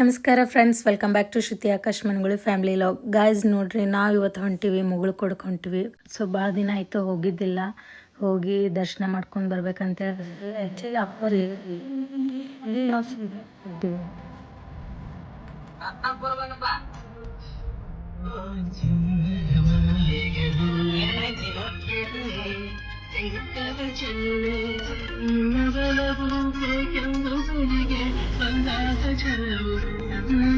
ನಮಸ್ಕಾರ friends welcome back to Shruti Akash ಮನ್ಗಳು family log guys ನೋಡ್ರಿ, ನಾವು ಇವತ್ತು ಹೊಂಟಿವಿ, ಮುಗಳು ಹೊಂಟಿವಿ. ಸೊ ಭಾಳ ದಿನ ಆಯಿತು, ಹೋಗಿದ್ದಿಲ್ಲ. ಹೋಗಿ ದರ್ಶನ ಮಾಡ್ಕೊಂಡು ಬರ್ಬೇಕಂತ.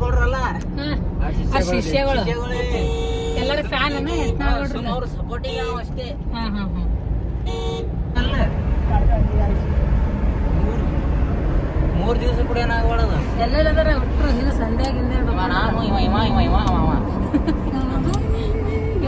ಕೊಡ್ರಲ್ಲ ಆ ಶಿಷ್ಯಗಳು. ಎಲ್ಲರ ಫ್ಯಾನ್ ಅವ್ರ ಸಪೋರ್ಟಿಗೆ ಅವ ಅಷ್ಟೇ. ಹಾಂ ಹಾಂ ಹಾಂ ಅಲ್ಲ ಮೂರ್ ದಿವಸ ಕೂಡ ಏನಾಗ್ಬಾರ್ದು ಎಲ್ಲೆಲ್ಲದರ ಒಟ್ಟರು ದಿನ ಸಂಧ್ಯಾಗಿಂದ ನಾನು ಇವ ಇವ ಇವ ಇವ ಅವ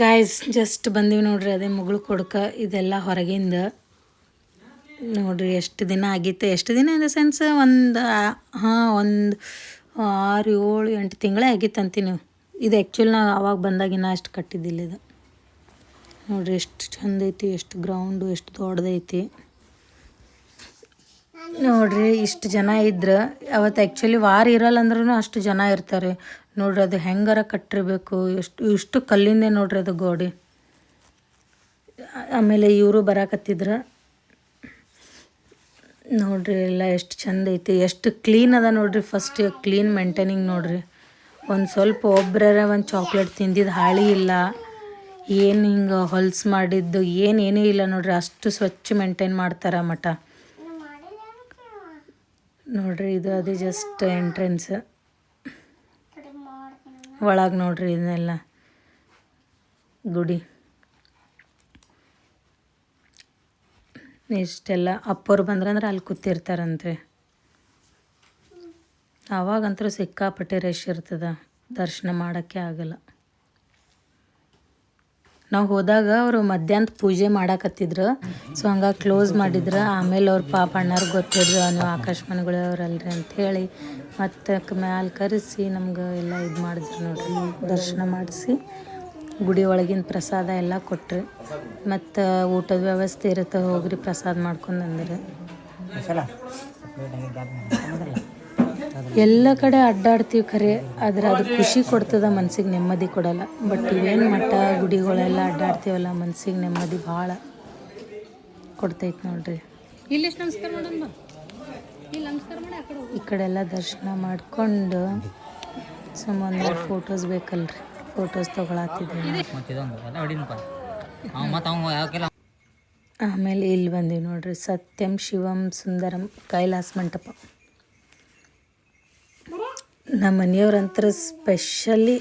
ಗಾಯ್ಸ್ ಜಸ್ಟ್ ಬಂದೀವಿ ನೋಡ್ರಿ, ಅದೇ ಮುಗುಳು ಕೊಡ್ಕ ಇದೆಲ್ಲ ಹೊರಗಿಂದ. ನೋಡ್ರಿ, ಎಷ್ಟು ದಿನ ಆಗಿತ್ತು, ಎಷ್ಟು ದಿನ ಇನ್ ಸೆನ್ಸ್? ಒಂದು, ಹಾಂ, ಒಂದು ಆರು, ಏಳು, ಎಂಟು ತಿಂಗಳೇ ಆಗಿತ್ತು ನೀವು. ಇದು ಆ್ಯಕ್ಚುಲಿ ನಾವು ಆವಾಗ ಬಂದಾಗಿನ ಅಷ್ಟು ಕಟ್ಟಿದ್ದಿಲ್ಲ ಇದು. ನೋಡ್ರಿ, ಎಷ್ಟು ಚಂದ ಐತಿ, ಎಷ್ಟು ಗ್ರೌಂಡು ಎಷ್ಟು ದೊಡ್ಡದೈತಿ. ನೋಡ್ರಿ, ಇಷ್ಟು ಜನ ಇದ್ರೆ ಅವತ್ತು ಆ್ಯಕ್ಚುಲಿ ವಾರ ಇರಲ್ಲ ಅಂದ್ರೂ ಅಷ್ಟು ಜನ ಇರ್ತಾರೆ. ನೋಡ್ರಿ, ಅದು ಹೆಂಗಾರ ಕಟ್ಟಿರ್ಬೇಕು, ಎಷ್ಟು, ಇಷ್ಟು ಕಲ್ಲಿಂದೇ ನೋಡ್ರಿ ಅದು ಗೋಡೆ. ಆಮೇಲೆ ಇವರು ಬರಾಕತ್ತಿದ್ರು. ನೋಡ್ರಿ, ಎಲ್ಲ ಎಷ್ಟು ಚಂದ ಐತಿ, ಎಷ್ಟು ಕ್ಲೀನ್ ಅದ ನೋಡ್ರಿ ಫಸ್ಟ್ ಕ್ಲೀನ್ ಮೇಂಟೈನಿಂಗ್ ನೋಡ್ರಿ. ಒಂದು ಸ್ವಲ್ಪ ಒಬ್ಬರ ಒಂದು ಚಾಕ್ಲೇಟ್ ತಿಂದಿದ್ದು ಹಾಳಿ ಇಲ್ಲ, ಏನು ಹಿಂಗೆ ಹೊಲ್ಸು ಮಾಡಿದ್ದು ಏನೇನೂ ಏನೂ ಇಲ್ಲ ನೋಡ್ರಿ, ಅಷ್ಟು ಸ್ವಚ್ಛ ಮೇಂಟೈನ್ ಮಾಡ್ತಾರೆ ಮಠ. ನೋಡ್ರಿ ಇದು ಅದು ಜಸ್ಟ್ ಎಂಟ್ರೆನ್ಸ್ ಒಳಗೆ ನೋಡ್ರಿ ಇದನ್ನೆಲ್ಲ. ಗುಡಿ. ಇಷ್ಟೆಲ್ಲ ಅಪ್ಪವ್ರು ಬಂದ್ರಂದ್ರೆ ಅಲ್ಲಿ ಕೂತಿರ್ತಾರಂತೆ. ಅವಾಗಂತೂ ಸಿಕ್ಕಾಪಟ್ಟೆ ರಶ್ ಇರ್ತದ. ದರ್ಶನ ಮಾಡೋಕ್ಕೆ ಆಗಲ್ಲ. ನಾವು ಹೋದಾಗ ಅವರು ಮಧ್ಯಾಹ್ನ ಪೂಜೆ ಮಾಡಾಕತ್ತಿದ್ರು. ಸೊ ಹಂಗಾಗಿ ಕ್ಲೋಸ್ ಮಾಡಿದ್ರು. ಆಮೇಲೆ ಅವ್ರ ಪಾಪ ಅಣ್ಣಾರ್ಗೆ ಗೊತ್ತಿದ್ರು ನೀವು ಆಕಾಶವಾಣಿಗಳು ಅಂತ ಅಂಥೇಳಿ ಮತ್ತೆ ಮ್ಯಾಲೆ ಕರೆಸಿ ನಮ್ಗೆ ಎಲ್ಲ ಇದು ಮಾಡಿದ್ರು ನೋಡ್ರಿ. ದರ್ಶನ ಮಾಡಿಸಿ ಗುಡಿ ಒಳಗಿನ ಪ್ರಸಾದ ಎಲ್ಲ ಕೊಟ್ರಿ. ಮತ್ತು, ಊಟದ ವ್ಯವಸ್ಥೆ ಇರುತ್ತೆ ಹೋಗ್ರಿ ಪ್ರಸಾದ ಮಾಡ್ಕೊಂಡು ಅಂದ್ರೆ. ಎಲ್ಲ ಕಡೆ ಅಡ್ಡಾಡ್ತೀವಿ ಖರೆ ಆದ್ರೆ ಅದು ಖುಷಿ ಕೊಡ್ತದ ಮನ್ಸಿಗೆ ನೆಮ್ಮದಿ ಕೊಡಲ್ಲ. ಬಟ್ ಇವೇನು ಮಠ ಗುಡಿಗಳೆಲ್ಲ ಅಡ್ಡಾಡ್ತೀವಲ್ಲ ಮನ್ಸಿಗೆ ನೆಮ್ಮದಿ ಭಾಳ ಕೊಡ್ತೈತೆ ನೋಡ್ರಿ. ಇಲ್ಲಿ ನಮಸ್ಕಾರ ಮಾಡಮ್ಮ ಇಲ್ಲಿ ನಮಸ್ಕಾರ ಮಾಡಿ ಆ ಕಡೆ ಈ ಕಡೆ ಎಲ್ಲ ದರ್ಶನ ಮಾಡ್ಕೊಂಡು ಸುಮ್ಮನೆ ಫೋಟೋಸ್ ಬೇಕಲ್ರಿ. ಫೋಟೋಸ್ ತಗೊಳತ್ತಿದ್ದೀನಿ ಆಮೇಲೆ ಇಲ್ಲಿ ಬಂದೀವಿ ನೋಡ್ರಿ ಸತ್ಯಂ ಶಿವಂ ಸುಂದರಂ ಕೈಲಾಸ ಮಂಟಪ. ನಮ್ಮ ಮನೆಯವ್ರಂತೂ ಸ್ಪೆಷಲಿ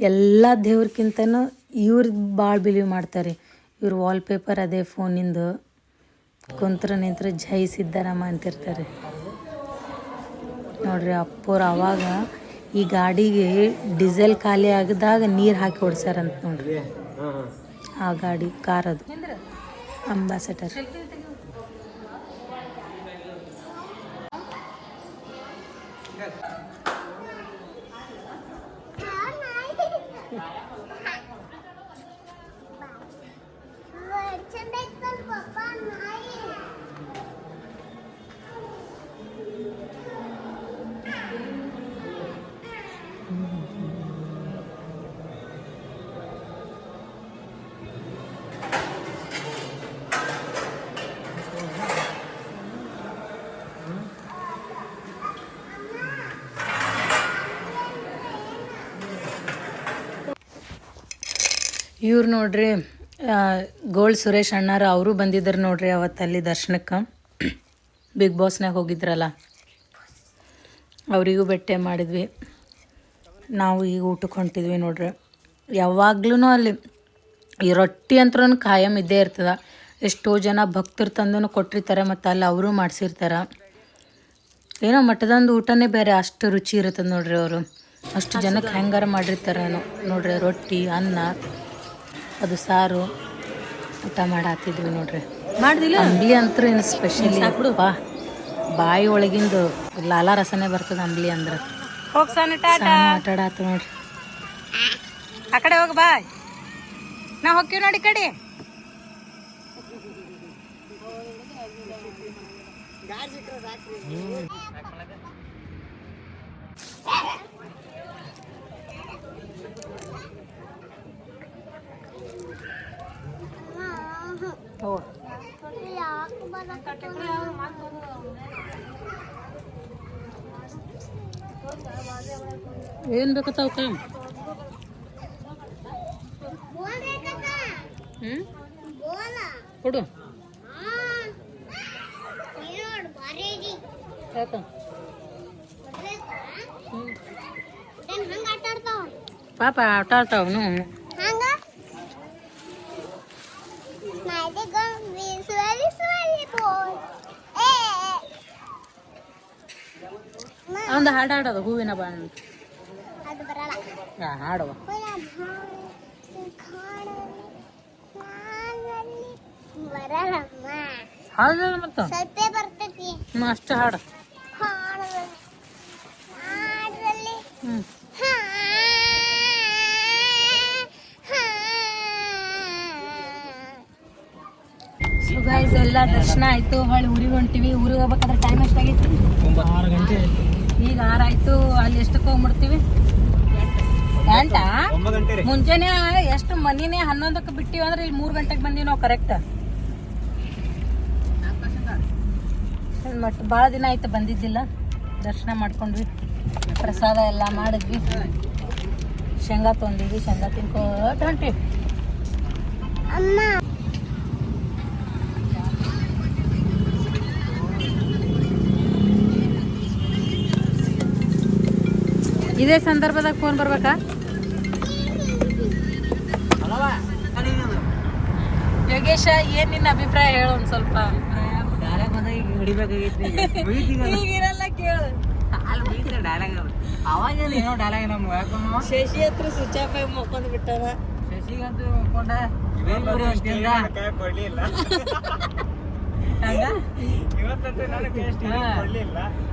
ಎಲ್ಲ ದೇವ್ರಕ್ಕಿಂತನೂ ಇವ್ರದ್ದು ಭಾಳ ಬಿಲೀವ್ ಮಾಡ್ತಾರೆ. ಇವ್ರ ವಾಲ್ಪೇಪರ್ ಅದೇ ಫೋನಿಂದು ಕುಂತ್ರ ನಿಂತ್ರ ಜೈ ಸಿದ್ದಾರಮ್ಮ ಅಂತಿರ್ತಾರೆ. ನೋಡ್ರಿ ಅಪ್ಪೋರು ಅವಾಗ ಈ ಗಾಡಿಗೆ ಡೀಸೆಲ್ ಖಾಲಿ ಆಗದಾಗ ನೀರು ಹಾಕಿ ಓಡಿಸ್ಯಾರಂತ ನೋಡ್ರಿ. ಆ ಗಾಡಿ ಕಾರದು ಅದು. ಇವ್ರು ನೋಡ್ರಿ ಗೋಲ್ಡ್ ಸುರೇಶ್ ಅಣ್ಣಾರ ಅವರು ಬಂದಿದ್ರು ನೋಡ್ರಿ ಅವತ್ತಲ್ಲಿ ದರ್ಶನಕ್ಕೆ. ಬಿಗ್ ಬಾಸ್ನಾಗ ಹೋಗಿದ್ರಲ್ಲ, ಅವರಿಗೂ ಬೆಟ್ಟೆ ಮಾಡಿದ್ವಿ. ನಾವು ಈಗ ಊಟಕ್ಕೆ ಹೊಂಟಿದ್ವಿ ನೋಡ್ರಿ. ಯಾವಾಗ್ಲೂ ಅಲ್ಲಿ ಈ ರೊಟ್ಟಿ ಅಂತೂ ಖಾಯಂ ಇದ್ದೇ ಇರ್ತದ. ಎಷ್ಟೋ ಜನ ಭಕ್ತರು ತಂದು ಕೊಟ್ಟಿರ್ತಾರೆ ಮತ್ತು ಅಲ್ಲಿ ಅವರು ಮಾಡಿಸಿರ್ತಾರೆ. ಏನೋ ಮಠದೊಂದು ಊಟನೇ ಬೇರೆ, ಅಷ್ಟು ರುಚಿ ಇರುತ್ತೆ ನೋಡ್ರಿ ಅವರು. ಅಷ್ಟು ಜನಕ್ಕೆ ಹೆಂಗಾರ ಮಾಡಿರ್ತಾರೆ ಏನೋ ನೋಡ್ರಿ, ರೊಟ್ಟಿ, ಅನ್ನ. ಅದು ಸಾರು ಊಟ ಮಾಡಾತಿದ್ವಿ ನೋಡ್ರಿ. ಮಾಡಿದಿಲ್ಲ? ಅಂಬ್ಲಿ ಅಂತೂ ಏನು ಸ್ಪೆಷಲಿ ಬಾ ಬಾಯಿ ಒಳಗಿಂದು ಲಾಲ ರಸನೇ ಬರ್ತದೆ ಅಂಬ್ಲಿ ಅಂದ್ರೆ. ಹೋಗ್ಸಾನ ಆಟ ಆಡಾತು ನೋಡ್ರಿ. ಆ ಕಡೆ ಹೋಗ ಬಾಯ್ ನಾ ಹೋಗ್ತೀವಿ ನೋಡಿ ಈ ಕಡೆ. ಏನು ಬೇಕತ್ತ ಅವಕ್ಕ ಹ್ಞೂ ಕೊಡು. ಯಾಕ? ಪಾಪ ಆಟ ಆಡ್ತಾವನು ಒಂದು ಹಾಡು ಹಾಡೋದು ಹೂವಿನ ಬಾಣ ಹಾ, ಹಾಡುವ. ಬರಲ್ಲಮ್ಮ ಮತ್ತೆ? ಮತ್ತು ಸ್ವಲ್ಪ ಬರ್ತೈತಿ. ಹ್ಞೂ ಅಷ್ಟು ಹಾಡು. ಹ್ಞೂ ಹಾ ಸೊ ಗೈಸ್ ಎಲ್ಲ ದರ್ಶನ ಆಯ್ತು. ಹೊಳ್ಳಿ ಊರಿಗೆ ಹೊಂಟಿವಿ. ಊರಿಗೆ ಹೋಗ್ಬೇಕಾದ್ರೆ ಟೈಮ್ ಎಷ್ಟಾಗೈತಿ ಆರು ಗಂಟೆ ಈಗ ಆರಾಯ್ತು ಅಲ್ಲಿ ಎಷ್ಟಕ್ಕೆ ಹೋಗ್ಬಿಡ್ತೀವಿ? ಗಂಟೆ ಮುಂಜಾನೆ ಎಷ್ಟು ಮನಿನೇ ಹನ್ನೊಂದಕ್ಕೆ ಬಿಟ್ಟಿವಿ ಅಂದ್ರೆ ಇಲ್ಲಿ ಮೂರು ಗಂಟೆಗೆ ಬಂದೀವಿ ನಾವು ಕರೆಕ್ಟ್ ಮತ್ತೆ ಭಾಳ ದಿನ ಆಯ್ತು ಬಂದಿದ್ದಿಲ್ಲ. ದರ್ಶನ ಮಾಡ್ಕೊಂಡ್ವಿ. ಪ್ರಸಾದ ಎಲ್ಲ ಮಾಡಿದ್ವಿ. ಶೇಂಗಾ ತೊಂದಿದ್ವಿ ಶೇಂಗಾ ತಿನ್ಕೋತ ಹೊಂಟಿವಿ. ಅಮ್ಮ ಇದೇ ಸಂದರ್ಭದಾಗ ಫೋನ್ ಬರ್ಬೇಕಾ? ಯೋಗೇಶ ಏನ್ ನಿನ್ನ ಅಭಿಪ್ರಾಯ ಹೇಳು ಒಂದ್ ಸ್ವಲ್ಪ. ಡೈಲಾಗ್ ಬಂದಾಗ ಈಗ ಹಿಡಿಬೇಕಾಗೈತಿ ಈಗಿರಲ್ಲ ಕೇಳು. ಅಲ್ಲಿ ಬೀಳ್ತಾರೆ ಡೈಲಾಗ್ ಅವಾಗ ಏನೋ ಡೈಲಾಗ್ ನಮ್ಗೆ ಯಾಕಮ್ಮ ಶಶಿ ಹತ್ರ ಸ್ವಿಚ್ ಆಫ್ ಆಗಿ ಮಕ್ಕೊಂಡ್ ಬಿಟ್ಟಾರ ಶಶಿಗಂತೂ ಮುಕ್ಕೊಂಡ ಬೇಲ್ಪುರಿ ಅಷ್ಟಿಂದ ಹಂಗ?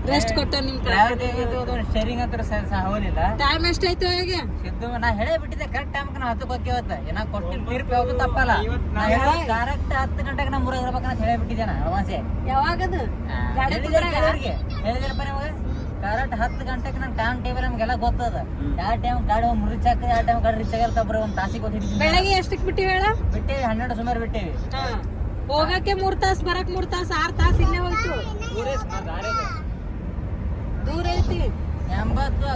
ರೆಸ್ಟ್ ಕೊಟ್ಟ ನಿಮ್ ಶೇರಿಂಗ್ ಹತ್ರ ಹೋಗಿಲ್ಲ ಟೈಮ್ ಎಷ್ಟಾಯ್ತು ಈಗ ಸಿದ್ದು ನಾ ಹೇಳೇ ಬಿಟ್ಟಿದ್ದೆ ಕರೆಕ್ಟ್ ಟೈಮ್ ನಾ ಹತ್ತಕ್ಕೆ ಇವತ್ತು. ಏನ ಕೊಟ್ಟಿನ ತೀರ್ಪು ಯಾವುದು ತಪ್ಪಲ್ಲ. ಕರೆಕ್ಟ್ ಹತ್ತು ಗಂಟೆಗೆ ನಾ ಮೂರಾಗ ಇರ್ಬೇಕಂತ ಹೇಳೇ ಬಿಟ್ಟಿದ್ದೆ ನಾ ಅವಾಸೆ ಯಾವಾಗದು? ಹೇಳಿದಿರಪ್ಪ ನಿಮಗೆ? ಕರೆಕ್ಟ್ ಹತ್ತು ಗಂಟೆಗೆ ನನ್ನ ಟೈಮ್ ಟೇಬಲ್ ನಮ್ಗೆಲ್ಲ ಗೊತ್ತದ. ಯಾವ ಟೈಮ್ ಗಾಡಿ ಒಂದು ರೀಚ್ ಹಾಕಿ ಯಾವ ಟೈಮ್ ಗಾಡಿ ರಿಚ್ ಆಗಲ್ಲ ಬರೀ ಒಂದು ತಾಸಿಗೆ ಗೊತ್ತಿದ್ದೀನಿ ಬೆಳಗ್ಗೆ ಎಷ್ಟು ಬಿಟ್ಟಿವಿ ಹೇಳ? ಬಿಟ್ಟಿವಿ ಹನ್ನೆರಡು ಸುಮಾರು ಬಿಟ್ಟೇವಿ. ಹೋಗಕ್ಕೆ ಮೂರ್ ತಾಸ್ ಬರಕ್ ಮೂರ್ ತಾಸ್ ಆರ್ ತಾಸ್ ಇಲ್ಲೇ ಹೋಯ್ತು. ದೂರ ಐತಿ. ಎಂಬತ್ತು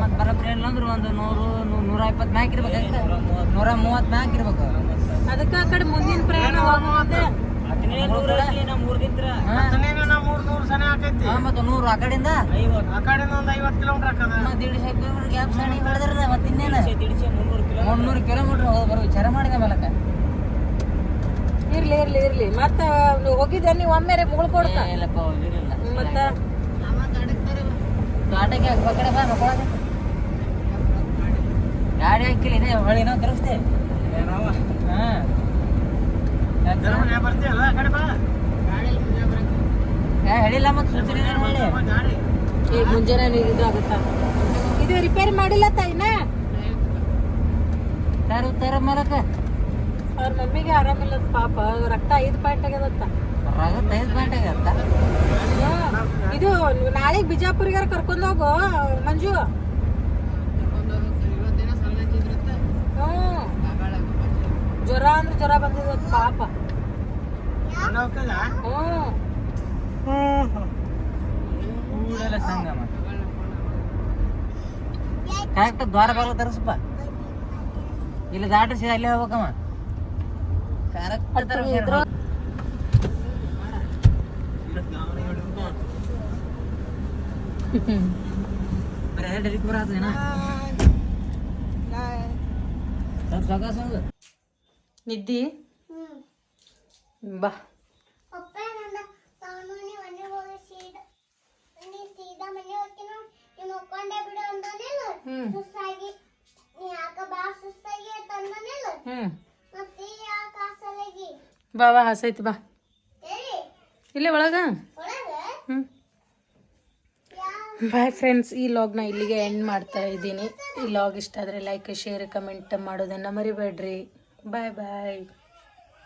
ಮತ್ತೆ ಬರಬ್ರಿ ಇಲ್ಲಂದ್ರೆ ಒಂದು ನೂರು ನೂರ ಇಪ್ಪತ್ತು ಮ್ಯಾಕ್ ಇರ್ಬೇಕು. ನೂರ ಮೂವತ್ತು. ಮ್ಯಾಕ್ ಇರ್ಬೇಕು. ಅದಕ್ಕ ಆ ಕಡೆ ಮುಂದಿನ ಪ್ರಯಾಣ ಮತ್ತೆ ನೂರು ಆ ಕಡೆಯಿಂದ ದೀಡ್ಶೆ ಕಿಲೋಮೀಟರ್ ಗ್ಯಾಪ್ ಮತ್ತೆ ಇನ್ನೇನು ಮುನ್ನೂರು ಕಿಲೋಮೀಟರ್. ಹೋಗಿ ಬರೋ ವಿಚಾರ ಮಾಡಿದ ಮೇಲಕ್ಕ ಇರ್ಲಿ ಇರ್ಲಿ ಇರ್ಲಿ. ಮತ್ತ ನೀವ್ ಹೋಗಿದ್ದೆ ನೀವು ಒಮ್ಮೆ ಮುಳ್ ಕೊಡ್ತ? ಏ, ಇಲ್ಲಪ್ಪ ಹೋಗಿರಲಿಲ್ಲ ಮತ್ತ? ಬಾ ಗಾಡಿ ಹಾಕಿಲ್ಲ ಇದೆ ಹೊಳಿ ನಾವು ತಿರುಗಿಸ್ತೇವೆ ಹಾಂ. ಹೇಳಿಲ್ಲ ಮತ್ತೆ ಸೂಚನೆ ಏನು ಹೇಳಿ ಈಗ ಮುಂಜಾನೆ ಇದು ಆಗುತ್ತ ಇದು ರಿಪೇರಿ ಮಾಡಿಲ್ಲ ತಾಯಿನ? ತರ ತರ ಮೇಲಕ್ಕ. ಅವ್ರ ಮಮ್ಮಿಗೆ ಆರಾಮಿಲ್ಲ ಪಾಪ ರಕ್ತ ಐದು ಪಾಯಿಂಟ್ ಆಗ್ಯದತ್ತ ರಕ್ತ ಐದು ಪಾಯಿಂಟ್ ಆಗ್ಯದ ಇದು ನಾಳೆ ಬಿಜಾಪುರಿಗಾರ ಕರ್ಕೊಂಡು ಹೋಗು ಮಂಜು. ಜ್ವರ ಅಂದ್ರೆ ಜ್ವರ ಬಂದಿದ ಪಾಪ. ಸಂಗಮ. ಕರೆಕ್ಟ್ ದ್ವಾರ ಬಾಗಿಲು ತರಿಸಪ್ಪ. ಇಲ್ಲಿ ದಾಟ್ರಿ ಸೀದಾ ಅಲ್ಲೇ ಹೋಗ್ಬೇಕಮ್ಮ ಕರೆಕ್ಟ್ ಬರೀ ಡೈರೆಕ್ಟ್ ಬರತ್ತೇನ ಸ್ವಲ್ಪ ಸಾವ್ಕಾಸ್ ಹೋಗು. ನಿದ್ದಿ? ಹ್ಮ್. ಬಾ ಅಪ್ಪ ಬಾ ಬಾ ಹಸೈತಿ ಬಾ. ಇಲ್ಲೇ, ಒಳಗ? ಹ್ಞೂ ಬಾಯ್ ಫ್ರೆಂಡ್ಸ್ ಈ ಲಾಗ್ನ ಇಲ್ಲಿಗೆ ಎಂಡ್ ಮಾಡ್ತಾ ಇದ್ದೀನಿ. ಈ ಲಾಗ್ ಇಷ್ಟ ಆದರೆ ಲೈಕ್ ಶೇರ್ ಕಮೆಂಟ್ ಮಾಡೋದನ್ನು ಮರಿಬೇಡ್ರಿ. ಬಾಯ್ ಬಾಯ್